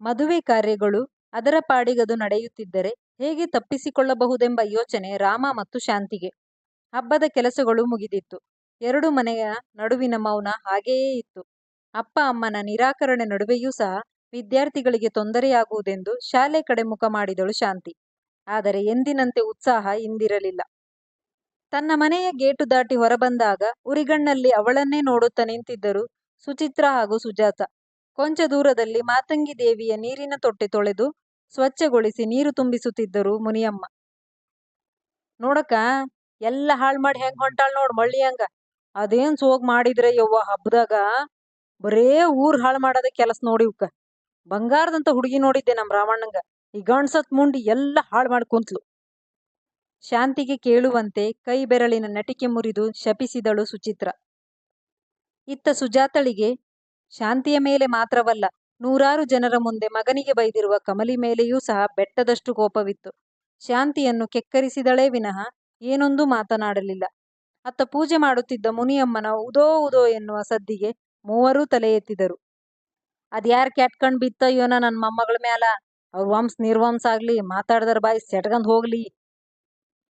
ಮದುವೆ ಕಾರ್ಯಗಳು ಅದರ ಪಾಡಿಗದು ನಡೆಯುತ್ತಿದ್ದರೆ ಹೇಗೆ ತಪ್ಪಿಸಿಕೊಳ್ಳಬಹುದೆಂಬ ಯೋಚನೆ ರಾಮ ಮತ್ತು ಶಾಂತಿಗೆ. ಹಬ್ಬದ ಕೆಲಸಗಳು ಮುಗಿದಿತ್ತು. ಎರಡು ಮನೆಯ ನಡುವಿನ ಮೌನ ಹಾಗೆಯೇ ಇತ್ತು. ಅಪ್ಪ ಅಮ್ಮನ ನಿರಾಕರಣೆ ನಡುವೆಯೂ ಸಹ ವಿದ್ಯಾರ್ಥಿಗಳಿಗೆ ತೊಂದರೆಯಾಗುವುದೆಂದು ಶಾಲೆ ಕಡೆ ಮುಖ ಮಾಡಿದಳು ಶಾಂತಿ. ಆದರೆ ಎಂದಿನಂತೆ ಉತ್ಸಾಹ ಇಂದಿರಲಿಲ್ಲ. ತನ್ನ ಮನೆಯ ಗೇಟು ದಾಟಿ ಹೊರಬಂದಾಗ ಉರಿಗಣ್ಣಲ್ಲಿ ಅವಳನ್ನೇ ನೋಡುತ್ತ ನಿಂತಿದ್ದರು ಸುಚಿತ್ರ ಹಾಗೂ ಸುಜಾತ. ಕೊಂಚ ದೂರದಲ್ಲಿ ಮಾತಂಗಿ ದೇವಿಯ ನೀರಿನ ತೊಟ್ಟೆ ತೊಳೆದು ಸ್ವಚ್ಛಗೊಳಿಸಿ ನೀರು ತುಂಬಿಸುತ್ತಿದ್ದರು ಮುನಿಯಮ್ಮ. ನೋಡಕ್ಕ, ಎಲ್ಲ ಹಾಳ್ ಮಾಡಿ ಹೆಂಗ್ ಹೊಂಟಾಳ್ ನೋಡ್ ಮಳ್ಳಿಹಂಗ. ಅದೇನ್ ಸೋಗ್ ಮಾಡಿದ್ರೆ ಯವ್ವ ಹಬ್ಬದಾಗ ಬರೇ ಊರ್ ಹಾಳ್ ಮಾಡದ ಕೆಲಸ ನೋಡಿವ್ಕ. ಬಂಗಾರದಂತ ಹುಡುಗಿ ನೋಡಿದ್ದೆ ನಮ್ ರಾವಣ್ಣಂಗ ಈ ಗಂಡ್ಸತ್ ಮುಂಡಿ ಎಲ್ಲ ಹಾಳ್ ಮಾಡಿ ಕುಂತ್ಲು. ಶಾಂತಿಗೆ ಕೇಳುವಂತೆ ಕೈ ಬೆರಳಿನ ನಟಿಕೆ ಮುರಿದು ಶಪಿಸಿದಳು ಸುಚಿತ್ರ. ಇತ್ತ ಸುಜಾತಳಿಗೆ ಶಾಂತಿಯ ಮೇಲೆ ಮಾತ್ರವಲ್ಲ, ನೂರಾರು ಜನರ ಮುಂದೆ ಮಗನಿಗೆ ಬೈದಿರುವ ಕಮಲಿ ಮೇಲೆಯೂ ಸಹ ಬೆಟ್ಟದಷ್ಟು ಕೋಪವಿತ್ತು. ಶಾಂತಿಯನ್ನು ಕೆಕ್ಕರಿಸಿದಳೇ ವಿನಃ ಏನೊಂದೂ ಮಾತನಾಡಲಿಲ್ಲ. ಅತ್ತ ಪೂಜೆ ಮಾಡುತ್ತಿದ್ದ ಮುನಿಯಮ್ಮನ ಉದೋ ಉದೋ ಎನ್ನುವ ಸದ್ದಿಗೆ ಮೂವರೂ ತಲೆ ಎತ್ತಿದರು. ಅದ್ಯಾರ್ ಕೆಟ್ಟ್ ಬಿತ್ತ ಇವನ ನನ್ನ ಮಮ್ಮಗಳ ಮ್ಯಾಲ ಅವ್ರ ವಂಶ ನಿರ್ವಂಶ ಆಗ್ಲಿ, ಮಾತಾಡದರ ಬಾಯಿ ಸೆಟಗಂದ್ ಹೋಗ್ಲಿ.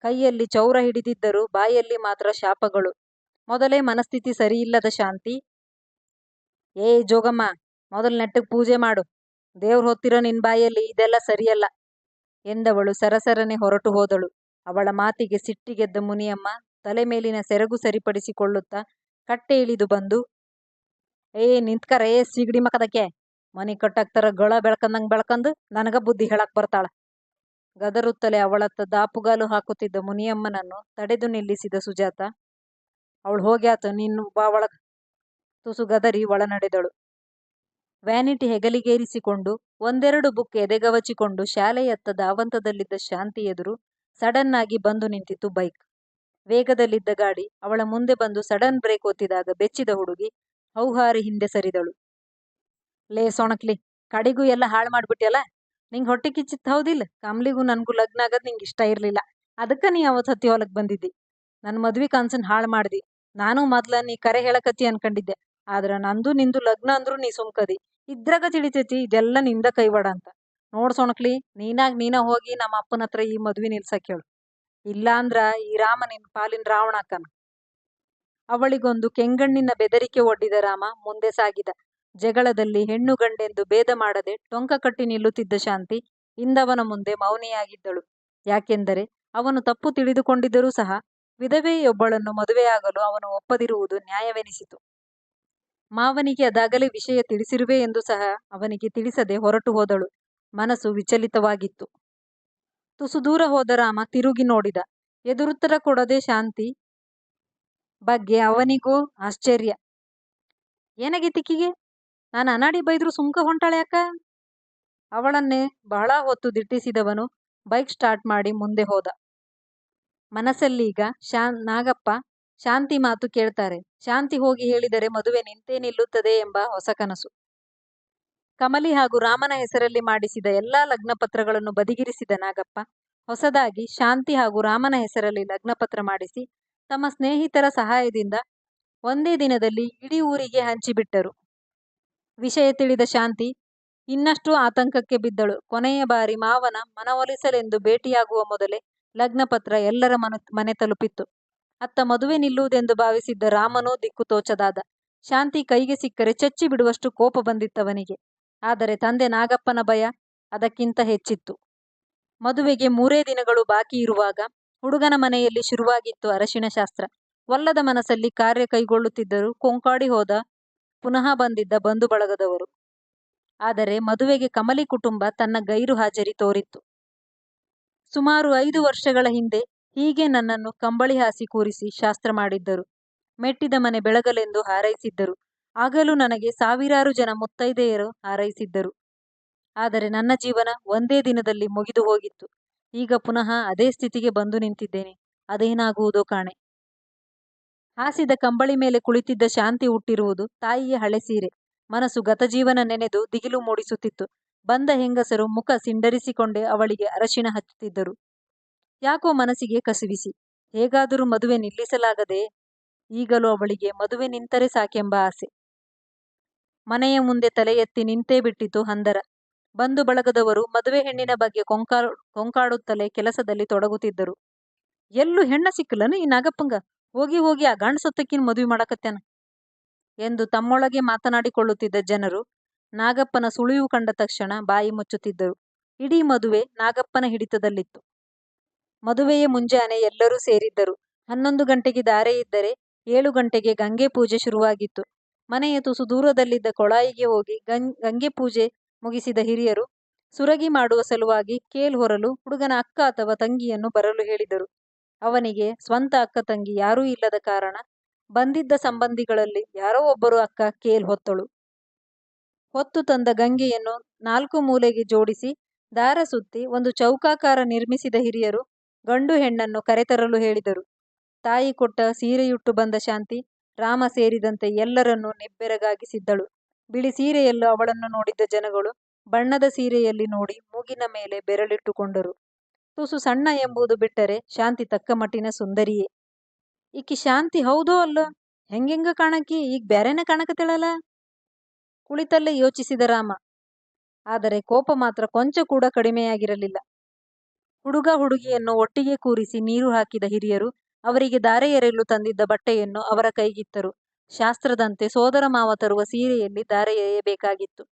ಕೈಯಲ್ಲಿ ಚೌರ ಹಿಡಿದಿದ್ದರು ಬಾಯಲ್ಲಿ ಮಾತ್ರ ಶಾಪಗಳು. ಮೊದಲೇ ಮನಸ್ಥಿತಿ ಸರಿಯಿಲ್ಲದ ಶಾಂತಿ ಏಯ್ ಜೋಗಮ್ಮ, ಮೊದಲು ನೆಟ್ಟಗ್ ಪೂಜೆ ಮಾಡು. ದೇವ್ರ್ ಹೊತ್ತಿರೋ ನಿನ್ ಬಾಯಲ್ಲಿ ಇದೆಲ್ಲ ಸರಿಯಲ್ಲ ಎಂದವಳು ಸರಸರನೆ ಹೊರಟು ಹೋದಳು. ಅವಳ ಮಾತಿಗೆ ಸಿಟ್ಟಿಗೆದ್ದ ಮುನಿಯಮ್ಮ ತಲೆ ಮೇಲಿನ ಸೆರಗು ಸರಿಪಡಿಸಿಕೊಳ್ಳುತ್ತ ಕಟ್ಟೆ ಇಳಿದು ಬಂದು ಏ ನಿಂತ್ಕರ ಏ ಸಿಗಡಿ ಮಕದಕ್ಕೆ ಮನಿ ಕಟ್ಟಾಕ್ತಾರ ಗಳ ಬೆಳ್ಕಂದಂಗ್ ಬೆಳ್ಕಂದು ನನಗ ಬುದ್ಧಿ ಹೇಳಕ್ ಬರ್ತಾಳ. ಗದರುತ್ತಲೇ ಅವಳತ್ತ ದಾಪುಗಾಲು ಹಾಕುತ್ತಿದ್ದ ಮುನಿಯಮ್ಮನನ್ನು ತಡೆದು ನಿಲ್ಲಿಸಿದ ಸುಜಾತ, ಅವಳು ಹೋಗ್ಯಾತ ನಿನ್ನ ಬಾ ಒಳಗ. ತುಸು ಗದರಿ ಒಳನಡೆದಳು ವ್ಯಾನಿಟಿ ಹೆಗಲಿಗೇರಿಸಿಕೊಂಡು, ಒಂದೆರಡು ಬುಕ್ ಎದೆಗವಚಿಕೊಂಡು ಶಾಲೆಯತ್ತ ಧಾವಂತದಲ್ಲಿದ್ದ ಶಾಂತಿ ಎದುರು ಸಡನ್ ಆಗಿ ಬಂದು ನಿಂತಿತು ಬೈಕ್. ವೇಗದಲ್ಲಿದ್ದ ಗಾಡಿ ಅವಳ ಮುಂದೆ ಬಂದು ಸಡನ್ ಬ್ರೇಕ್ ಒತ್ತಿದಾಗ ಬೆಚ್ಚಿದ ಹುಡುಗಿ ಹೌಹಾರಿ ಹಿಂದೆ ಸರಿದಳು. ಲೇ ಸೊಣಕ್ಲಿ, ಕಡಿಗೂ ಎಲ್ಲ ಹಾಳು ಮಾಡ್ಬಿಟ್ಯಲ್ಲ ನಿಂಗೆ ಹೊಟ್ಟೆ ಕಿಚ್ಚಿತ್ ಹೌದಿಲ್ಲ ಕಮ್ಲಿಗೂ ನನ್ಗೂ ಲಗ್ನ ಆಗದ್ ನಿಂಗೆ ಇಷ್ಟ ಇರಲಿಲ್ಲ ಅದಕ್ಕ ನೀ ಅವತ್ ಹತ್ತಿ ಹೊಲಕ್ ಬಂದಿದ್ದಿ. ನನ್ ಮದ್ವಿ ಕಾನ್ಸನ್ ಹಾಳು ಮಾಡ್ದಿ. ನಾನು ಮೊದ್ಲ ನೀ ಕರೆ ಹೇಳಕತ್ತಿ ಅನ್ಕಂಡಿದ್ದೆ ಆದ್ರ ನಂದು ನಿಂದು ಲಗ್ನ ಅಂದ್ರು ನೀ ಸುಮ್ಕದಿ. ಇದ್ರಾಗ ತಿಳಿತೈತಿ, ಇದೆಲ್ಲ ನಿಂದ ಕೈವಾಡ ಅಂತ. ನೋಡ್ ಸೊಣಕ್ಲಿ, ನೀನಾಗ್ ನೀನ ಹೋಗಿ ನಮ್ ಅಪ್ಪನತ್ರ ಈ ಮದ್ವಿ ನಿಲ್ಸಕ್ ಹೇಳು. ಇಲ್ಲಾಂದ್ರ ಈ ರಾಮ ನಿನ್ ಪಾಲಿನ ರಾವಣ ಅಕ್ಕನ ಅವಳಿಗೊಂದು ಕೆಂಗಣ್ಣಿನ ಬೆದರಿಕೆ ಒಡ್ಡಿದ ರಾಮ ಮುಂದೆ ಸಾಗಿದ. ಜಗಳದಲ್ಲಿ ಹೆಣ್ಣು ಗಂಡೆಂದು ಭೇದ ಮಾಡದೆ ಟೊಂಕ ಕಟ್ಟಿ ನಿಲ್ಲುತ್ತಿದ್ದ ಶಾಂತಿ ಇಂದವನ ಮುಂದೆ ಮೌನಿಯಾಗಿದ್ದಳು. ಯಾಕೆಂದರೆ ಅವನು ತಪ್ಪು ತಿಳಿದುಕೊಂಡಿದ್ದರೂ ಸಹ ವಿಧವೆಯೊಬ್ಬಳನ್ನು ಮದುವೆಯಾಗಲು ಅವನು ಒಪ್ಪದಿರುವುದು ನ್ಯಾಯವೆನಿಸಿತು. ಮಾವನಿಗೆ ಅದಾಗಲೇ ವಿಷಯ ತಿಳಿಸಿರುವೆ ಎಂದು ಸಹ ಅವನಿಗೆ ತಿಳಿಸದೆ ಹೊರಟು ಹೋದಳು. ಮನಸ್ಸು ವಿಚಲಿತವಾಗಿತ್ತು. ತುಸು ದೂರ ಹೋದ ರಾಮ ತಿರುಗಿ ನೋಡಿದ. ಎದುರುತ್ತರ ಕೊಡದೆ ಶಾಂತಿ ಬಗ್ಗೆ ಅವನಿಗೂ ಆಶ್ಚರ್ಯ. ಏನಾಗಿ ತಿಕ್ಕಿಗೆ ನಾನು ಅನಾಡಿ ಬೈದ್ರು ಸುಮ್ಕ ಅಕ್ಕ ಅವಳನ್ನೇ ಬಹಳ ಹೊತ್ತು ದಿಟ್ಟಿಸಿದವನು ಬೈಕ್ ಸ್ಟಾರ್ಟ್ ಮಾಡಿ ಮುಂದೆ ಹೋದ. ಮನಸ್ಸಲ್ಲೀಗ ನಾಗಪ್ಪ ಶಾಂತಿ ಮಾತು ಕೇಳ್ತಾರೆ ಶಾಂತಿ ಹೋಗಿ ಹೇಳಿದರೆ ಮದುವೆ ನಿಂತೇ ನಿಲ್ಲುತ್ತದೆ ಎಂಬ ಹೊಸ ಕನಸು. ಕಮಲಿ ಹಾಗೂ ರಾಮನ ಹೆಸರಲ್ಲಿ ಮಾಡಿಸಿದ ಎಲ್ಲಾ ಲಗ್ನಪತ್ರಗಳನ್ನು ಬದಿಗಿರಿಸಿದ ನಾಗಪ್ಪ, ಹೊಸದಾಗಿ ಶಾಂತಿ ಹಾಗೂ ರಾಮನ ಹೆಸರಲ್ಲಿ ಲಗ್ನಪತ್ರ ಮಾಡಿಸಿ ತಮ್ಮ ಸ್ನೇಹಿತರ ಸಹಾಯದಿಂದ ಒಂದೇ ದಿನದಲ್ಲಿ ಇಡೀ ಊರಿಗೆ ಹಂಚಿಬಿಟ್ಟರು. ವಿಷಯ ತಿಳಿದ ಶಾಂತಿ, ಇನ್ನಷ್ಟು ಆತಂಕಕ್ಕೆ ಬಿದ್ದಳು. ಕೊನೆಯ ಬಾರಿ ಮಾವನ ಮನವೊಲಿಸಲೆಂದು ಭೇಟಿಯಾಗುವ ಮೊದಲೇ ಲಗ್ನಪತ್ರ ಎಲ್ಲರ ಮನೆ ತಲುಪಿತ್ತು. ಅತ್ತ ಮದುವೆ ನಿಲ್ಲುವುದೆಂದು ಭಾವಿಸಿದ್ದ ರಾಮನೂ ದಿಕ್ಕು ತೋಚದಾದ. ಶಾಂತಿ ಕೈಗೆ ಸಿಕ್ಕರೆ ಚಚ್ಚಿ ಬಿಡುವಷ್ಟು ಕೋಪ ಬಂದಿತ್ತವನಿಗೆ. ಆದರೆ ತಂದೆ ನಾಗಪ್ಪನ ಭಯ ಅದಕ್ಕಿಂತ ಹೆಚ್ಚಿತ್ತು. ಮದುವೆಗೆ ಮೂರೇ ದಿನಗಳು ಬಾಕಿ ಇರುವಾಗ ಹುಡುಗನ ಮನೆಯಲ್ಲಿ ಶುರುವಾಗಿತ್ತು ಅರಶಿನ ಶಾಸ್ತ್ರ. ಒಲ್ಲದ ಮನಸ್ಸಲ್ಲಿ ಕಾರ್ಯ ಕೈಗೊಳ್ಳುತ್ತಿದ್ದರು ಕೊಂಕಾಡಿ ಹೋದ ಪುನಃ ಬಂದಿದ್ದ ಬಂಧು ಬಳಗದವರು. ಆದರೆ ಮದುವೆಗೆ ಕಮಲಿ ಕುಟುಂಬ ತನ್ನ ಗೈರು ಹಾಜರಿ ತೋರಿತ್ತು. ಸುಮಾರು ಐದು ವರ್ಷಗಳ ಹಿಂದೆ ಹೀಗೆ ನನ್ನನ್ನು ಕಂಬಳಿ ಹಾಸಿ ಕೂರಿಸಿ ಶಾಸ್ತ್ರ ಮಾಡಿದ್ದರು. ಮೆಟ್ಟಿದ ಮನೆ ಬೆಳಗಲೆಂದು ಹಾರೈಸಿದ್ದರು. ಆಗಲೂ ನನಗೆ ಸಾವಿರಾರು ಜನ ಮುತ್ತೈದೆಯರು ಹಾರೈಸಿದ್ದರು. ಆದರೆ ನನ್ನ ಜೀವನ ಒಂದೇ ದಿನದಲ್ಲಿ ಮುಗಿದು ಹೋಗಿತ್ತು. ಈಗ ಪುನಃ ಅದೇ ಸ್ಥಿತಿಗೆ ಬಂದು ನಿಂತಿದ್ದೇನೆ. ಅದೇನಾಗುವುದೋ ಕಾಣೆ. ಹಾಸಿದ ಕಂಬಳಿ ಮೇಲೆ ಕುಳಿತಿದ್ದ ಶಾಂತಿ ಹುಟ್ಟಿರುವುದು ತಾಯಿಯ ಹಳೆ ಸೀರೆ. ಮನಸ್ಸು ಗತಜೀವನ ನೆನೆದು ದಿಗಿಲು ಮೂಡಿಸುತ್ತಿತ್ತು. ಬಂದ ಹೆಂಗಸರು ಮುಖ ಸಿಂಡರಿಸಿಕೊಂಡೇ ಅವಳಿಗೆ ಅರಶಿನ ಹಚ್ಚುತ್ತಿದ್ದರು. ಯಾಕೋ ಮನಸ್ಸಿಗೆ ಕಸಿವಿಸಿ. ಹೇಗಾದರೂ ಮದುವೆ ನಿಲ್ಲಿಸಲಾಗದೆ ಈಗಲೂ ಅವಳಿಗೆ ಮದುವೆ ನಿಂತರೆ ಸಾಕೆಂಬ ಆಸೆ. ಮನೆಯ ಮುಂದೆ ತಲೆ ಎತ್ತಿ ನಿಂತೇ ಬಿಟ್ಟಿತು ಹಂದರ. ಬಂಧು ಬಳಗದವರು ಮದುವೆ ಹೆಣ್ಣಿನ ಬಗ್ಗೆ ಕೊಂಕಾ, ಕೊಂಕಾಡುತ್ತಲೇ ಕೆಲಸದಲ್ಲಿ ತೊಡಗುತ್ತಿದ್ದರು ಎಲ್ಲೂ ಹೆಣ್ಣ ಸಿಕ್ಕಲನು ಈ ನಾಗಪ್ಪಂಗ ಹೋಗಿ ಹೋಗಿ ಆ ಗಂಡ ಸತ್ತಕ್ಕಿನ ಮದುವೆ ಮಾಡಕತ್ತೇನ ಎಂದು ತಮ್ಮೊಳಗೆ ಮಾತನಾಡಿಕೊಳ್ಳುತ್ತಿದ್ದ ಜನರು ನಾಗಪ್ಪನ ಸುಳಿವು ಕಂಡ ತಕ್ಷಣ ಬಾಯಿ ಮುಚ್ಚುತ್ತಿದ್ದರು ಇಡೀ ಮದುವೆ ನಾಗಪ್ಪನ ಹಿಡಿತದಲ್ಲಿತ್ತು ಮದುವೆಯ ಮುಂಜಾನೆ ಎಲ್ಲರೂ ಸೇರಿದ್ದರು. ಹನ್ನೊಂದು ಗಂಟೆಗೆ ದಾರೆ ಇದ್ದರೆ ಏಳು ಗಂಟೆಗೆ ಗಂಗೆ ಪೂಜೆ ಶುರುವಾಗಿತ್ತು. ಮನೆಯ ತುಸು ದೂರದಲ್ಲಿದ್ದ ಕೊಳಾಯಿಗೆ ಹೋಗಿ ಗಂಗೆ ಪೂಜೆ ಮುಗಿಸಿದ ಹಿರಿಯರು, ಸುರಗಿ ಮಾಡುವ ಸಲುವಾಗಿ ಕೇಲ್ ಹೊರಲು ಹುಡುಗನ ಅಕ್ಕ ಅಥವಾ ತಂಗಿಯನ್ನು ಬರಲು ಹೇಳಿದರು. ಅವನಿಗೆ ಸ್ವಂತ ಅಕ್ಕ ತಂಗಿ ಯಾರೂ ಇಲ್ಲದ ಕಾರಣ ಬಂದಿದ್ದ ಸಂಬಂಧಿಗಳಲ್ಲಿ ಯಾರೋ ಒಬ್ಬರು ಅಕ್ಕ ಕೇಲ್ ಹೊತ್ತಳು. ಹೊತ್ತು ತಂದ ಗಂಗೆಯನ್ನು ನಾಲ್ಕು ಮೂಲೆಗೆ ಜೋಡಿಸಿ ದಾರ ಸುತ್ತಿ ಒಂದು ಚೌಕಾಕಾರ ನಿರ್ಮಿಸಿದ ಹಿರಿಯರು ಗಂಡು ಹೆಣ್ಣನ್ನು ಕರೆತರಲು ಹೇಳಿದರು. ತಾಯಿ ಕೊಟ್ಟ ಸೀರೆಯುಟ್ಟು ಬಂದ ಶಾಂತಿ, ರಾಮ ಸೇರಿದಂತೆ ಎಲ್ಲರನ್ನೂ ನಿಬ್ಬೆರಗಾಗಿಸಿದ್ದಳು. ಬಿಳಿ ಸೀರೆಯಲ್ಲೂ ಅವಳನ್ನು ನೋಡಿದ್ದ ಜನಗಳು ಬಣ್ಣದ ಸೀರೆಯಲ್ಲಿ ನೋಡಿ ಮೂಗಿನ ಮೇಲೆ ಬೆರಳಿಟ್ಟುಕೊಂಡರು. ತುಸು ಸಣ್ಣ ಎಂಬುದು ಬಿಟ್ಟರೆ ಶಾಂತಿ ತಕ್ಕ ಮಟ್ಟಿನ ಸುಂದರಿಯೇ. ಈಕಿ ಶಾಂತಿ ಹೌದೋ ಅಲ್ಲ? ಹೆಂಗೆಂಗ ಕಾಣಕಿ? ಈಗ ಬ್ಯಾರೆನ ಕಾಣಕತ್ತೇಳಲ್ಲ? ಕುಳಿತಲ್ಲೇ ಯೋಚಿಸಿದ ರಾಮ, ಆದರೆ ಕೋಪ ಮಾತ್ರ ಕೊಂಚ ಕೂಡ ಕಡಿಮೆಯಾಗಿರಲಿಲ್ಲ. ಹುಡುಗ ಹುಡುಗಿಯನ್ನು ಒಟ್ಟಿಗೆ ಕೂರಿಸಿ ನೀರು ಹಾಕಿದ ಹಿರಿಯರು ಅವರಿಗೆ ದಾರೆ ಎರೆಯಲು ತಂದಿದ್ದ ಬಟ್ಟೆಯನ್ನು ಅವರ ಕೈಗಿತ್ತರು. ಶಾಸ್ತ್ರದಂತೆ ಸೋದರ ಮಾವ ತರುವ ಸೀರೆಯಲ್ಲಿ ದಾರೆ ಎರೆಯಬೇಕಾಗಿತ್ತು.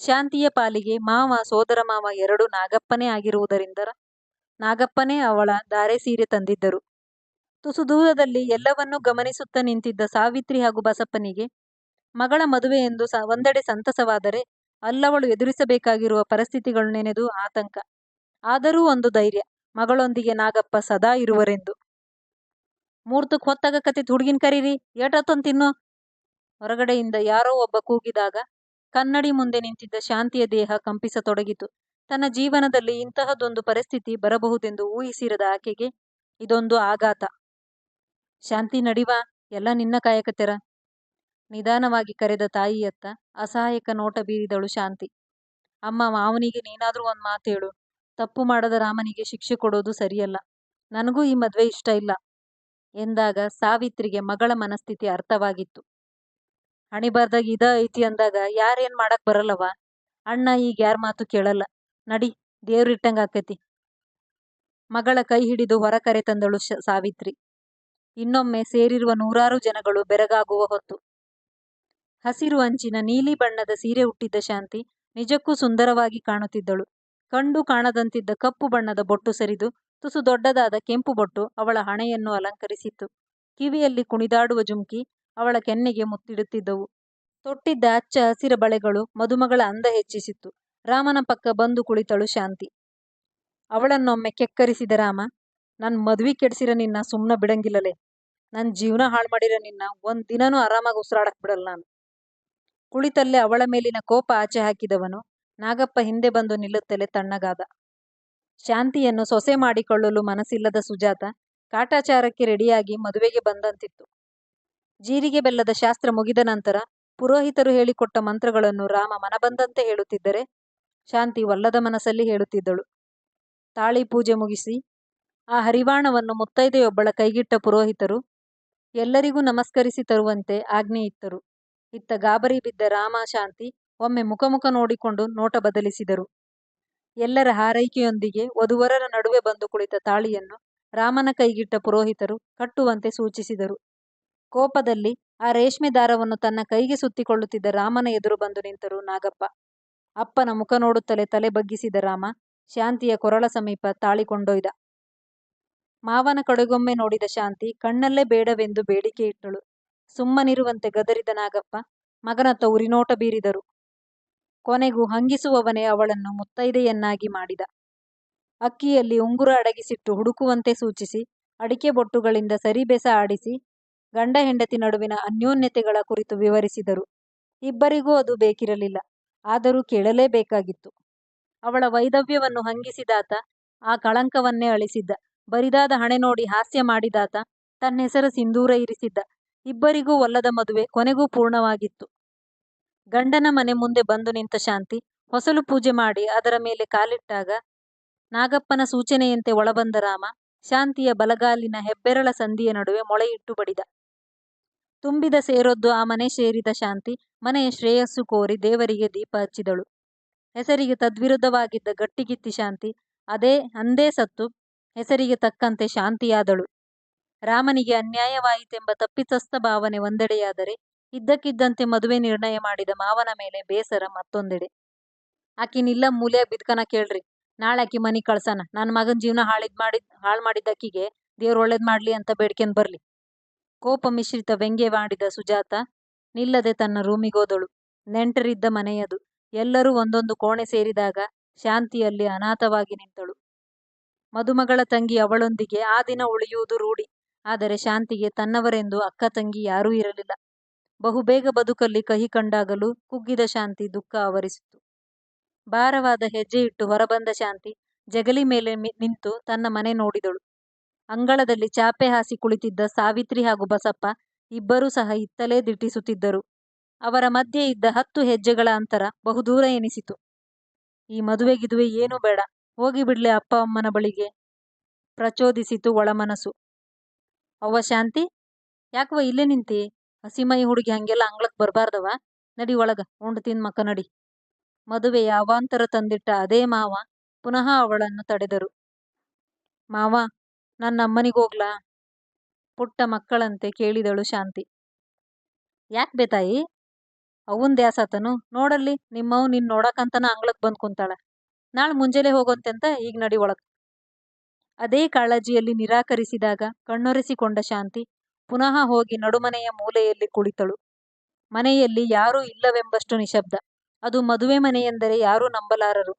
ಶಾಂತಿಯ ಪಾಲಿಗೆ ಮಾವ, ಸೋದರ ಮಾವ ಎರಡು ನಾಗಪ್ಪನೇ ಆಗಿರುವುದರಿಂದ ನಾಗಪ್ಪನೇ ಅವಳ ದಾರೆ ಸೀರೆ ತಂದಿದ್ದರು. ತುಸು ದೂರದಲ್ಲಿ ಎಲ್ಲವನ್ನೂ ಗಮನಿಸುತ್ತ ನಿಂತಿದ್ದ ಸಾವಿತ್ರಿ ಹಾಗೂ ಬಸಪ್ಪನಿಗೆ, ಮಗಳ ಮದುವೆ ಎಂದು ಸ, ಒಂದೆಡೆ ಸಂತಸವಾದರೆ ಅಲ್ಲವಳು ಎದುರಿಸಬೇಕಾಗಿರುವ ಪರಿಸ್ಥಿತಿಗಳು ನೆನೆದು ಆತಂಕ. ಆದರೂ ಒಂದು ಧೈರ್ಯ, ಮಗಳೊಂದಿಗೆ ನಾಗಪ್ಪ ಸದಾ ಇರುವರೆಂದು. ಮೂರ್ತಕ್ಕೆ ಹೊತ್ತಾಗಕತ್ತಿತ್ ಹುಡುಗಿನ ಕರೀರಿ ಏಟತ್ತೊಂದು ತಿನ್ನು ಹೊರಗಡೆಯಿಂದ ಯಾರೋ ಒಬ್ಬ ಕೂಗಿದಾಗ, ಕನ್ನಡಿ ಮುಂದೆ ನಿಂತಿದ್ದ ಶಾಂತಿಯ ದೇಹ ಕಂಪಿಸತೊಡಗಿತು. ತನ್ನ ಜೀವನದಲ್ಲಿ ಇಂತಹದೊಂದು ಪರಿಸ್ಥಿತಿ ಬರಬಹುದೆಂದು ಊಹಿಸಿರದ ಆಕೆಗೆ ಇದೊಂದು ಆಘಾತ. ಶಾಂತಿ ನಡಿವಾ? ಎಲ್ಲ ನಿನ್ನ ಕಾಯಕತೆರ ನಿಧಾನವಾಗಿ ಕರೆದ ತಾಯಿಯತ್ತ ಅಸಹಾಯಕ ನೋಟ ಬೀರಿದಳು ಶಾಂತಿ. ಅಮ್ಮ, ಮಾವನಿಗೆ ನೀನಾದ್ರೂ ಒಂದ್ ಮಾತೇಳು ತಪ್ಪು ಮಾಡದ ರಾಮನಿಗೆ ಶಿಕ್ಷೆ ಕೊಡೋದು ಸರಿಯಲ್ಲ. ನನಗೂ ಈ ಮದ್ವೆ ಇಷ್ಟ ಇಲ್ಲ. ಎಂದಾಗ ಸಾವಿತ್ರಿಗೆ ಮಗಳ ಮನಸ್ಥಿತಿ ಅರ್ಥವಾಗಿತ್ತು. ಹಣಿಬಾರ್ದಾಗ ಇದ ಐತಿ ಅಂದಾಗ ಯಾರೇನ್ ಮಾಡಕ್ ಬರಲ್ಲವ ಅಣ್ಣ ಈಗ ಯಾರ ಮಾತು ಕೇಳಲ್ಲ. ನಡಿ ದೇವ್ರಿಟ್ಟಂಗ ಆಕತಿ. ಮಗಳ ಕೈ ಹಿಡಿದು ಹೊರ ಕರೆ ತಂದಳು ಸಾವಿತ್ರಿ. ಇನ್ನೊಮ್ಮೆ ಸೇರಿರುವ ನೂರಾರು ಜನಗಳು ಬೆರಗಾಗುವ ಹೊತ್ತು. ಹಸಿರು ಅಂಚಿನ ನೀಲಿ ಬಣ್ಣದ ಸೀರೆ ಹುಟ್ಟಿದ್ದ ಶಾಂತಿ ನಿಜಕ್ಕೂ ಸುಂದರವಾಗಿ ಕಾಣುತ್ತಿದ್ದಳು. ಕಂಡು ಕಾಣದಂತಿದ್ದ ಕಪ್ಪು ಬಣ್ಣದ ಬೊಟ್ಟು ಸರಿದು ತುಸು ದೊಡ್ಡದಾದ ಕೆಂಪು ಬೊಟ್ಟು ಅವಳ ಹಣೆಯನ್ನು ಅಲಂಕರಿಸಿತ್ತು. ಕಿವಿಯಲ್ಲಿ ಕುಣಿದಾಡುವ ಜುಮ್ಕಿ ಅವಳ ಕೆನ್ನೆಗೆ ಮುತ್ತಿಡುತ್ತಿದ್ದವು. ತೊಟ್ಟಿದ್ದ ಅಚ್ಚ ಹಸಿರ ಬಳೆಗಳು ಮದುಮಗಳ ಅಂದ ಹೆಚ್ಚಿಸಿತ್ತು. ರಾಮನ ಪಕ್ಕ ಬಂದು ಕುಳಿತಳು ಶಾಂತಿ. ಅವಳನ್ನೊಮ್ಮೆ ಕೆಕ್ಕರಿಸಿದ ರಾಮ ನನ್ನ ಮದ್ವಿ ಕೆಡ್ಸಿರ ನಿನ್ನ ಸುಮ್ಮನ ಬಿಡಂಗಿಲ್ಲಲೆ. ನನ್ನ ಜೀವನ ಹಾಳು ಮಾಡಿರ ನಿನ್ನ ಒಂದ್ ದಿನನೂ ಆರಾಮಾಗಿ ಉಸಿರಾಡಕ್ ಬಿಡಲ್ಲ ನಾನು. ಕುಳಿತಲ್ಲೇ ಅವಳ ಮೇಲಿನ ಕೋಪ ಆಚೆ ಹಾಕಿದವನು ನಾಗಪ್ಪ ಹಿಂದೆ ಬಂದು ನಿಲ್ಲುತ್ತಲೇ ತಣ್ಣಗಾದ. ಶಾಂತಿಯನ್ನು ಸೊಸೆ ಮಾಡಿಕೊಳ್ಳಲು ಮನಸ್ಸಿಲ್ಲದ ಸುಜಾತ ಕಾಟಾಚಾರಕ್ಕೆ ರೆಡಿಯಾಗಿ ಮದುವೆಗೆ ಬಂದಂತಿತ್ತು. ಜೀರಿಗೆ ಬೆಲ್ಲದ ಶಾಸ್ತ್ರ ಮುಗಿದ ನಂತರ ಪುರೋಹಿತರು ಹೇಳಿಕೊಟ್ಟ ಮಂತ್ರಗಳನ್ನು ರಾಮ ಮನಬಂದಂತೆ ಹೇಳುತ್ತಿದ್ದರೆ ಶಾಂತಿ ಒಲ್ಲದ ಮನಸ್ಸಲ್ಲಿ ಹೇಳುತ್ತಿದ್ದಳು. ತಾಳಿ ಪೂಜೆ ಮುಗಿಸಿ ಆ ಹರಿವಾಣವನ್ನು ಮುತ್ತೈದೆಯೊಬ್ಬಳ ಕೈಗಿಟ್ಟ ಪುರೋಹಿತರು ಎಲ್ಲರಿಗೂ ನಮಸ್ಕರಿಸಿ ತರುವಂತೆ ಆಜ್ಞೆ ಇತ್ತರು ಇತ್ತ ಗಾಬರಿ ಬಿದ್ದ ರಾಮ ಶಾಂತಿ ಒಮ್ಮೆ ಮುಖ ಮುಖ ನೋಡಿಕೊಂಡು ನೋಟ ಬದಲಿಸಿದರು. ಎಲ್ಲರ ಹಾರೈಕೆಯೊಂದಿಗೆ ವಧುವರರ ನಡುವೆ ಬಂದು ಕುಳಿತ ತಾಳಿಯನ್ನು ರಾಮನ ಕೈಗಿಟ್ಟ ಪುರೋಹಿತರು ಕಟ್ಟುವಂತೆ ಸೂಚಿಸಿದರು. ಕೋಪದಲ್ಲಿ ಆ ರೇಷ್ಮೆ ದಾರವನ್ನು ತನ್ನ ಕೈಗೆ ಸುತ್ತಿಕೊಳ್ಳುತ್ತಿದ್ದ ರಾಮನ ಎದುರು ಬಂದು ನಿಂತರು ನಾಗಪ್ಪ. ಅಪ್ಪನ ಮುಖ ನೋಡುತ್ತಲೇ ತಲೆ ಬಗ್ಗಿಸಿದ ರಾಮ ಶಾಂತಿಯ ಕೊರಳ ಸಮೀಪ ತಾಳಿ ಕೊಂಡೊಯ್ದ ಮಾವನ ಕಡೆಗೊಮ್ಮೆ ನೋಡಿದ ಶಾಂತಿ ಕಣ್ಣಲ್ಲೇ ಬೇಡವೆಂದು ಬೇಡಿಕೆ ಇಟ್ಟಳು. ಸುಮ್ಮನಿರುವಂತೆ ಗದರಿದ ನಾಗಪ್ಪ ಮಗನತ್ತ ಉರಿನೋಟ ಬೀರಿದರು. ಕೊನೆಗೂ ಹಂಗಿಸುವವನೇ ಅವಳನ್ನು ಮುತ್ತೈದೆಯನ್ನಾಗಿ ಮಾಡಿದ. ಅಕ್ಕಿಯಲ್ಲಿ ಉಂಗುರ ಅಡಗಿಸಿಟ್ಟು ಹುಡುಕುವಂತೆ ಸೂಚಿಸಿ, ಅಡಿಕೆ ಬೊಟ್ಟುಗಳಿಂದ ಸರಿಬೆಸ ಆಡಿಸಿ, ಗಂಡ ಹೆಂಡತಿ ನಡುವಿನ ಅನ್ಯೋನ್ಯತೆಗಳ ಕುರಿತು ವಿವರಿಸಿದರು. ಇಬ್ಬರಿಗೂ ಅದು ಬೇಕಿರಲಿಲ್ಲ, ಆದರೂ ಕೇಳಲೇಬೇಕಾಗಿತ್ತು. ಅವಳ ವೈದವ್ಯವನ್ನು ಹಂಗಿಸಿದಾತ, ಆ ಕಳಂಕವನ್ನೇ ಅಳಿಸಿದ್ದ, ಬರಿದಾದ ಹಣೆ ನೋಡಿ ಹಾಸ್ಯ ಮಾಡಿದಾತ, ತನ್ನೆಸರ ಸಿಂಧೂರ ಇರಿಸಿದ್ದ. ಇಬ್ಬರಿಗೂ ಒಲ್ಲದ ಮದುವೆ ಕೊನೆಗೂ ಪೂರ್ಣವಾಗಿತ್ತು. ಗಂಡನ ಮನೆ ಮುಂದೆ ಬಂದು ನಿಂತ ಶಾಂತಿ. ಹೊಸಲು ಪೂಜೆ ಮಾಡಿ ಅದರ ಮೇಲೆ ಕಾಲಿಟ್ಟಾಗ, ನಾಗಪ್ಪನ ಸೂಚನೆಯಂತೆ ಒಳಬಂದ ರಾಮ, ಶಾಂತಿಯ ಬಲಗಾಲಿನ ಹೆಬ್ಬೆರಳ ಸಂಧಿಯ ನಡುವೆ ಮೊಳೆಯಿಟ್ಟು ಬಡಿದ. ತುಂಬಿದ ಸೇರೊದ್ದು ಆ ಮನೆ ಸೇರಿದ ಶಾಂತಿ ಮನೆಯ ಶ್ರೇಯಸ್ಸು ಕೋರಿ ದೇವರಿಗೆ ದೀಪ ಹಚ್ಚಿದಳು. ಹೆಸರಿಗೆ ತದ್ವಿರುದ್ಧವಾಗಿದ್ದ ಗಟ್ಟಿಗಿತ್ತಿ ಶಾಂತಿ, ಅದೇ, ಅಂದೇ ಸತ್ತು ಹೆಸರಿಗೆ ತಕ್ಕಂತೆ ಶಾಂತಿಯಾದಳು. ರಾಮನಿಗೆ ಅನ್ಯಾಯವಾಯಿತೆಂಬ ತಪ್ಪಿತಸ್ಥ ಭಾವನೆ ಒಂದೆಡೆಯಾದರೆ ಇದ್ದಕ್ಕಿದ್ದಂತೆ ಮದುವೆ ನಿರ್ಣಯ ಮಾಡಿದ ಮಾವನ ಮೇಲೆ ಬೇಸರ ಮತ್ತೊಂದೆಡೆ. ಆಕಿನಿಲ್ಲ ಮೂಲೆಯ ಬಿದ್ಕನ ಕೇಳ್ರಿ. ನಾಳೆ ಆಕಿ ಮನಿ ಕಳ್ಸನ. ನನ್ನ ಮಗನ ಜೀವನ ಹಾಳಿದ್ ಮಾಡಿದ್, ಹಾಳು ಮಾಡಿದ್ದಕ್ಕಿಗೆ ದೇವ್ರು ಒಳ್ಳೇದ್ ಮಾಡ್ಲಿ ಅಂತ ಬೇಡ್ಕೊಂಡ್ ಬರ್ಲಿ. ಕೋಪ ಮಿಶ್ರಿತ ವ್ಯಂಗ್ಯ ಮಾಡಿದ ಸುಜಾತ ನಿಲ್ಲದೆ ತನ್ನ ರೂಮಿಗೋದಳು ನೆಂಟರಿದ್ದ ಮನೆಯದು. ಎಲ್ಲರೂ ಒಂದೊಂದು ಕೋಣೆ ಸೇರಿದಾಗ ಶಾಂತಿಯಲ್ಲಿ ಅನಾಥವಾಗಿ ನಿಂತಳು. ಮದುಮಗಳ ತಂಗಿ ಅವಳೊಂದಿಗೆ ಆ ದಿನ ಉಳಿಯುವುದು ರೂಢಿ. ಆದರೆ ಶಾಂತಿಗೆ ತನ್ನವರೆಂದು ಅಕ್ಕ ತಂಗಿ ಯಾರೂ ಇರಲಿಲ್ಲ. ಬಹುಬೇಗ ಬದುಕಲ್ಲಿ ಕಹಿ ಕಂಡಾಗಲೂ ಕುಗ್ಗಿದ ಶಾಂತಿ ದುಃಖ ಆವರಿಸಿತು. ಭಾರವಾದ ಹೆಜ್ಜೆ ಇಟ್ಟು ಹೊರಬಂದ ಶಾಂತಿ ಜಗಲಿ ಮೇಲೆ ನಿಂತು ತನ್ನ ಮನೆ ನೋಡಿದಳು. ಅಂಗಳದಲ್ಲಿ ಚಾಪೆ ಹಾಸಿ ಕುಳಿತಿದ್ದ ಸಾವಿತ್ರಿ ಹಾಗೂ ಬಸಪ್ಪ ಇಬ್ಬರೂ ಸಹ ಇತ್ತಲೇ ದಿಟ್ಟಿಸುತ್ತಿದ್ದರು. ಅವರ ಮಧ್ಯೆ ಇದ್ದ ಹತ್ತು ಹೆಜ್ಜೆಗಳ ಅಂತರ ಬಹುದೂರ ಎನಿಸಿತು. ಈ ಮದುವೆ ಗಿದುವೆ ಏನೂ ಬೇಡ, ಹೋಗಿ ಬಿಡ್ಲೆ ಅಪ್ಪ ಅಮ್ಮನ ಬಳಿಗೆ ಪ್ರಚೋದಿಸಿತು ಒಳಮನಸ್ಸು ಅವ್ವ, ಶಾಂತಿ ಯಾಕವ ಇಲ್ಲೇ ನಿಂತಿ? ಹಸಿಮೈ ಹುಡುಗಿ ಹಂಗೆಲ್ಲ ಅಂಗಳಕ್ಕೆ ಬರಬಾರ್ದವ ನಡಿ ಒಳಗ, ಉಂಡು ತಿನ್ ಮಕ್ಕ ನಡಿ. ಮದುವೆ ಯಾವಾಂತರ ತಂದಿಟ್ಟ ಅದೇ ಮಾವ ಪುನಃ ಅವಳನ್ನು ತಡೆದರು. ಮಾವ ನನ್ನ ಅಮ್ಮನಿಗೋಗ್ಲಾ ಪುಟ್ಟ ಮಕ್ಕಳಂತೆ ಕೇಳಿದಳು ಶಾಂತಿ. ಯಾಕ್ ಬೇತಾಯಿ ಅವನ್ ದ್ಯಾಸಾತನು ನೋಡಲ್ಲಿ, ನಿಮ್ಮವ್ ನಿನ್ ನೋಡಕಂತನ ಅಂಗಳಕ್ಕೆ ಬಂದ್ ಕುಂತಾಳ. ನಾಳೆ ಮುಂಜಾನೆ ಹೋಗೋಂತೆಂತ ಈಗ ನಡಿ ಒಳಗ್. ಅದೇ ಕಾಳಜಿಯಲ್ಲಿ ನಿರಾಕರಿಸಿದಾಗ ಕಣ್ಣೊರೆಸಿಕೊಂಡ ಶಾಂತಿ ಪುನಃ ಹೋಗಿ ನಡುಮನೆಯ ಮೂಲೆಯಲ್ಲಿ ಕುಳಿತಳು. ಮನೆಯಲ್ಲಿ ಯಾರೂ ಇಲ್ಲವೆಂಬಷ್ಟು ನಿಶಬ್ದ. ಅದು ಮದುವೆ ಮನೆಯೆಂದರೆ ಯಾರೂ ನಂಬಲಾರರು.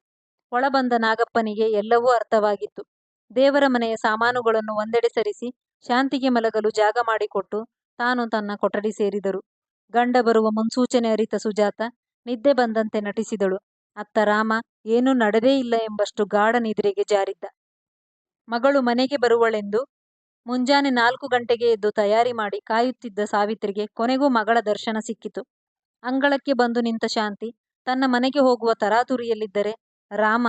ಒಳಬಂದ ನಾಗಪ್ಪನಿಗೆ ಎಲ್ಲವೂ ಅರ್ಥವಾಗಿತ್ತು. ದೇವರ ಮನೆಯ ಸಾಮಾನುಗಳನ್ನು ಒಂದೆಡೆ ಸರಿಸಿ ಶಾಂತಿಗೆ ಮಲಗಲು ಜಾಗ ಮಾಡಿಕೊಟ್ಟು ತಾನು ತನ್ನ ಕೊಠಡಿ ಸೇರಿದರು. ಗಂಡ ಬರುವ ಮುನ್ಸೂಚನೆ ಅರಿತ ಸುಜಾತ ನಿದ್ದೆ ಬಂದಂತೆ ನಟಿಸಿದಳು. ಅತ್ತ ರಾಮ, ಏನೂ ನಡೆದೇ ಇಲ್ಲ ಎಂಬಷ್ಟು ಗಾಢ ನಿದ್ರೆಗೆ ಜಾರಿದ್ದ. ಮಗಳು ಮನೆಗೆ ಬರುವಳೆಂದು ಮುಂಜಾನೆ ನಾಲ್ಕು ಗಂಟೆಗೆ ಎದ್ದು ತಯಾರಿ ಮಾಡಿ ಕಾಯುತ್ತಿದ್ದ ಸಾವಿತ್ರಿಗೆ ಕೊನೆಗೂ ಮಗಳ ದರ್ಶನ ಸಿಕ್ಕಿತು. ಅಂಗಳಕ್ಕೆ ಬಂದು ನಿಂತ ಶಾಂತಿ, ತನ್ನ ಮನೆಗೆ ಹೋಗುವ ತರಾತುರಿಯಲ್ಲಿದ್ದರೆ, ರಾಮ,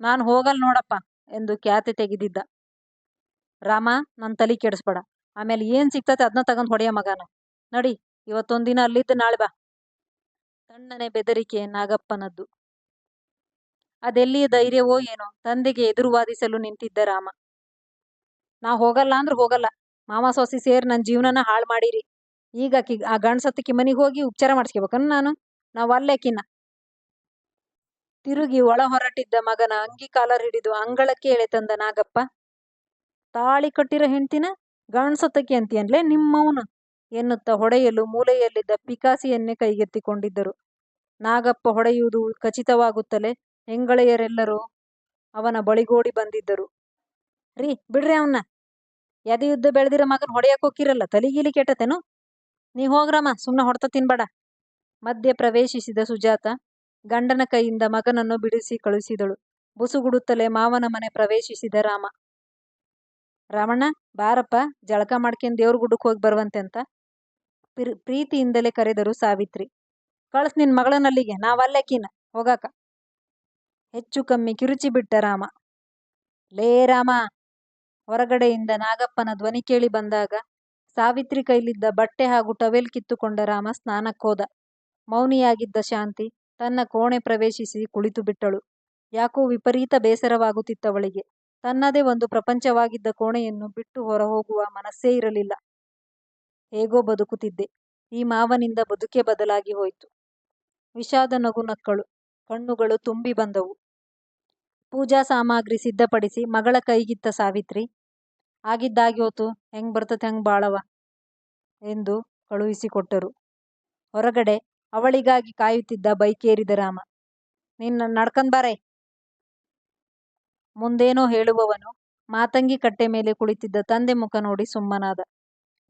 ನಾನು ಹೋಗಲ್ ನೋಡಪ್ಪ ಎಂದು ಕ್ಯಾತೆ ತೆಗೆದಿದ್ದ. ರಾಮ ನನ್ನ ತಲೆ ಕೆಡಿಸ್ಬೇಡ. ಆಮೇಲೆ ಏನ್ ಸಿಗ್ತತೆ ಅದನ್ನ ತಗೊಂಡ್ ಹೊಡೆಯ ಮಗನ. ನಡಿ, ಇವತ್ತೊಂದಿನ ಅಲ್ಲಿದ್ದ ನಾಳೆ ಬಾ. ತಣ್ಣನೆ ಬೆದರಿಕೆ ನಾಗಪ್ಪನದ್ದು. ಅದೆಲ್ಲಿಯ ಧೈರ್ಯವೋ ಏನೋ, ತಂದೆಗೆ ಎದುರುವಾದಿಸಲು ನಿಂತಿದ್ದ ರಾಮ. ನಾ ಹೋಗಲ್ಲ ಅಂದ್ರೆ ಹೋಗಲ್ಲ. ಮಾಮ ಸೊಸಿ ಸೇರಿ ನನ್ನ ಜೀವನನ ಹಾಳು ಮಾಡಿರಿ. ಈಗ ಆಕಿ ಆ ಗಂಡಸತ್ತಕಿ ಮನೆಗೆ ಹೋಗಿ ಉಪಚಾರ ಮಾಡಿಸ್ಕೋಬೇಕನ್ ನಾನು? ನಾವು ಅಲ್ಲೇಕಿನ ತಿರುಗಿ ಒಳ ಹೊರಟಿದ್ದ ಮಗನ ಅಂಗಿ ಕಾಲರ್ ಹಿಡಿದು ಅಂಗಳಕ್ಕೆ ಎಳೆ ತಂದ ನಾಗಪ್ಪ. ತಾಳಿ ಕಟ್ಟಿರೋ ಹೆಂಡ್ತಿನ ಗಂಡಸತ್ತಕಿ ಅಂತೀಯನ್ಲೇ ನಿಮ್ಮವನು? ಎನ್ನುತ್ತ ಹೊಡೆಯಲು ಮೂಲೆಯಲ್ಲಿದ್ದ ಪಿಕಾಸಿಯನ್ನೇ ಕೈಗೆತ್ತಿಕೊಂಡಿದ್ದರು. ನಾಗಪ್ಪ ಹೊಡೆಯುವುದು ಖಚಿತವಾಗುತ್ತಲೇ ಹೆಂಗಳೆಯರೆಲ್ಲರೂ ಅವನ ಬಳಿಗೋಡಿ ಬಂದಿದ್ದರು. ರೀ, ಬಿಡ್ರಿ ಅವನ್ನ ಎದೆಯುದ್ದ ಬೆಳೆದಿರೋ ಮಗನ್ ಹೊಡೆಯಕ್ ಹೋಗಿರಲ್ಲ ತಲಿಗೀಲಿ ಕೆಟ್ಟತೇನು? ನೀ ಹೋಗ್ರಮ್ಮ ಸುಮ್ಮನೆ ಹೊಡ್ತ ತಿನ್ಬೇಡ. ಮಧ್ಯೆ ಪ್ರವೇಶಿಸಿದ ಸುಜಾತ, ಗಂಡನ ಕೈಯಿಂದ ಮಗನನ್ನು ಬಿಡಿಸಿ ಕಳುಹಿಸಿದಳು. ಬುಸುಗುಡುತ್ತಲೇ ಮಾವನ ಮನೆ ಪ್ರವೇಶಿಸಿದ ರಾಮ. ರಾಮಣ್ಣ, ಬಾರಪ್ಪ, ಜಳಕ ಮಾಡ್ಕೊಂಡ್ ದೇವ್ರ ಗುಡ್ಡಕ್ಕೆ ಹೋಗಿ ಬರುವಂತೆ ಅಂತ? ಪ್ರಿ- ಪ್ರೀತಿಯಿಂದಲೇ ಕರೆದರು ಸಾವಿತ್ರಿ. ಕಳ್ಸ್ ನಿನ್ ಮಗಳನಲ್ಲಿಗೆ ನಾವಲ್ಲೆಕಿನ ಹೋಗಾಕ. ಹೆಚ್ಚು ಕಮ್ಮಿ ಕಿರುಚಿ ಬಿಟ್ಟ ರಾಮ. ಲೇ ರಾಮ ಹೊರಗಡೆಯಿಂದ ನಾಗಪ್ಪನ ಧ್ವನಿ ಕೇಳಿ ಬಂದಾಗ ಸಾವಿತ್ರಿ ಕೈಲಿದ್ದ ಬಟ್ಟೆ ಹಾಗೂ ಟವೆಲ್ ಕಿತ್ತುಕೊಂಡ ರಾಮ ಸ್ನಾನಕ್ಕೋದ ಮೌನಿಯಾಗಿದ್ದ ಶಾಂತಿ ತನ್ನ ಕೋಣೆ ಪ್ರವೇಶಿಸಿ ಕುಳಿತು ಬಿಟ್ಟಳು. ಯಾಕೋ ವಿಪರೀತ ಬೇಸರವಾಗುತ್ತಿತ್ತವಳಿಗೆ. ತನ್ನದೇ ಒಂದು ಪ್ರಪಂಚವಾಗಿದ್ದ ಕೋಣೆಯನ್ನು ಬಿಟ್ಟು ಹೊರ ಹೋಗುವ ಮನಸ್ಸೇ ಇರಲಿಲ್ಲ. ಹೇಗೋ ಬದುಕುತ್ತಿದ್ದೆ. ಈ ಮಾವನಿಂದ ಬದುಕೆ ಬದಲಾಗಿ ಹೋಯಿತು. ವಿಷಾದ ನಗು ನಕ್ಕಳು. ಕಣ್ಣುಗಳು ತುಂಬಿ ಬಂದವು. ಪೂಜಾ ಸಾಮಗ್ರಿ ಸಿದ್ಧಪಡಿಸಿ ಮಗಳ ಕೈಗಿತ್ತ ಸಾವಿತ್ರಿ ಆಗಿದ್ದಾಗಿ ಹೋತು. ಹೆಂಗ್ ಬರ್ತತೆ, ಹೆಂಗ್ ಬಾಳವ? ಎಂದು ಕಳುಹಿಸಿಕೊಟ್ಟರು. ಹೊರಗಡೆ ಅವಳಿಗಾಗಿ ಕಾಯುತ್ತಿದ್ದ ಬೈಕೇರಿದ ರಾಮ, ನಿನ್ನ ನಡ್ಕಂಡ್ ಬಾರೆ. ಮುಂದೇನೋ ಹೇಳುವವನು ಮಾತಂಗಿ ಕಟ್ಟೆ ಮೇಲೆ ಕುಳಿತಿದ್ದ ತಂದೆ ಮುಖ ನೋಡಿ ಸುಮ್ಮನಾದ.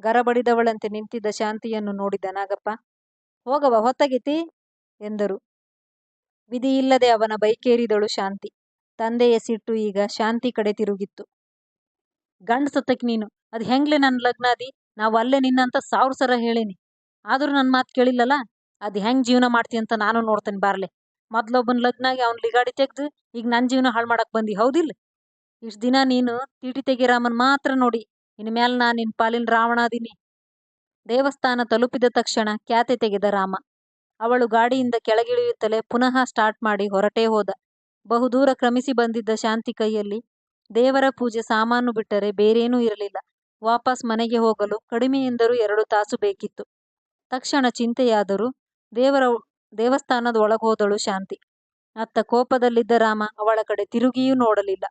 ಗರಬಡಿದವಳಂತೆ ನಿಂತಿದ್ದ ಶಾಂತಿಯನ್ನು ನೋಡಿದ ನಾಗಪ್ಪ ಹೋಗವ ಹೊತ್ತಗಿತಿ? ಎಂದರು. ವಿಧಿಯಿಲ್ಲದೆ ಅವನ ಬೈಕೇರಿದಳು ಶಾಂತಿ. ತಂದೆಯ ಸಿಟ್ಟು ಈಗ ಶಾಂತಿ ಕಡೆ ತಿರುಗಿತ್ತು. ಗಂಡ ಸತ್ತಕ್ಕೆ ನೀನು. ಅದು ಹೆಂಗ್ಲೆ ನನ್ನ ಲಗ್ನಾದಿ ನಾವು ಅಲ್ಲೇ ನಿನ್ನಂತ ಸಾವಿರ ಸರ ಹೇಳೀನಿ. ಆದರೂ ನನ್ನ ಮಾತು ಕೇಳಿಲ್ಲಲ್ಲ ಅದ್ ಹೆಂಗ್ ಜೀವನ ಮಾಡ್ತಿ ಅಂತ ನಾನು ನೋಡ್ತೇನೆ ಬಾರ್ಲೆ. ಮೊದ್ಲೊಬ್ಬನ ಲಗ್ನಾಗಿ ಅವ್ನ ಲಿಗಾಡಿ ತೆಗ್ದು ಈಗ ನನ್ನ ಜೀವನ ಹಾಳು ಮಾಡಕ್ಕೆ ಬಂದಿ ಹೌದಿಲ್ಲ ಇಷ್ಟ ದಿನ ನೀನು ತೀಟಿ ತೆಗಿರಾಮನ್ ಮಾತ್ರ ನೋಡಿ. ಇನ್ ಮ್ಯಾಲ್ ನಾ ನಿನ್ ಪಾಲಿನ ರಾವಣ ಅದೀನಿ ದೇವಸ್ಥಾನ ತಲುಪಿದ ತಕ್ಷಣ ಕ್ಯಾತೆ ತೆಗೆದ ರಾಮ. ಅವಳು ಗಾಡಿಯಿಂದ ಕೆಳಗಿಳಿಯುತ್ತಲೇ ಪುನಃ ಸ್ಟಾರ್ಟ್ ಮಾಡಿ ಹೊರಟೇ ಹೋದ. ಬಹುದೂರ ಕ್ರಮಿಸಿ ಬಂದಿದ್ದ ಶಾಂತಿ ಕೈಯಲ್ಲಿ ದೇವರ ಪೂಜೆ ಸಾಮಾನು ಬಿಟ್ಟರೆ ಬೇರೇನೂ ಇರಲಿಲ್ಲ. ವಾಪಸ್ ಮನೆಗೆ ಹೋಗಲು ಕಡಿಮೆಯೆಂದರೂ ಎರಡು ತಾಸು ಬೇಕಿತ್ತು. ತಕ್ಷಣ ಚಿಂತೆಯಾದರೂ ದೇವರ ದೇವಸ್ಥಾನದ ಒಳಗೋದಳು ಶಾಂತಿ. ಅತ್ತ ಕೋಪದಲ್ಲಿದ್ದ ರಾಮ ಅವಳ ಕಡೆ ತಿರುಗಿಯೂ ನೋಡಲಿಲ್ಲ.